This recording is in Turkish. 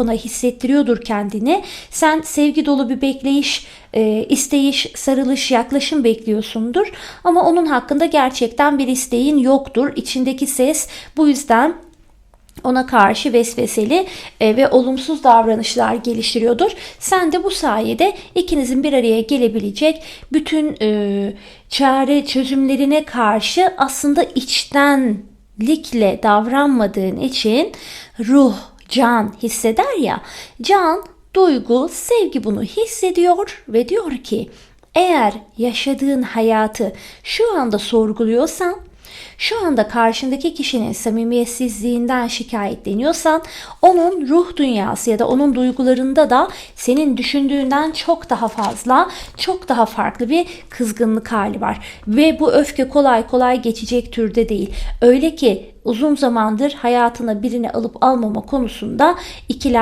ona hissettiriyordur kendini. Sen sevgi dolu bir bekleyiş, e, isteyiş, sarılış, yaklaşım bekliyorsundur. Ama onun hakkında gerçekten bir isteğin yoktur. İçindeki ses bu yüzden ona karşı vesveseli e, ve olumsuz davranışlar geliştiriyordur. Sen de bu sayede ikinizin bir araya gelebilecek bütün e, çare çözümlerine karşı aslında içtenlikle davranmadığın için ruh, can hisseder ya. Can, duygu, sevgi bunu hissediyor ve diyor ki eğer yaşadığın hayatı şu anda sorguluyorsan şu anda karşındaki kişinin samimiyetsizliğinden şikayetleniyorsan onun ruh dünyası ya da onun duygularında da senin düşündüğünden çok daha fazla, çok daha farklı bir kızgınlık hali var. Ve bu öfke kolay kolay geçecek türde değil. Öyle ki uzun zamandır hayatına birini alıp almama konusunda ikilem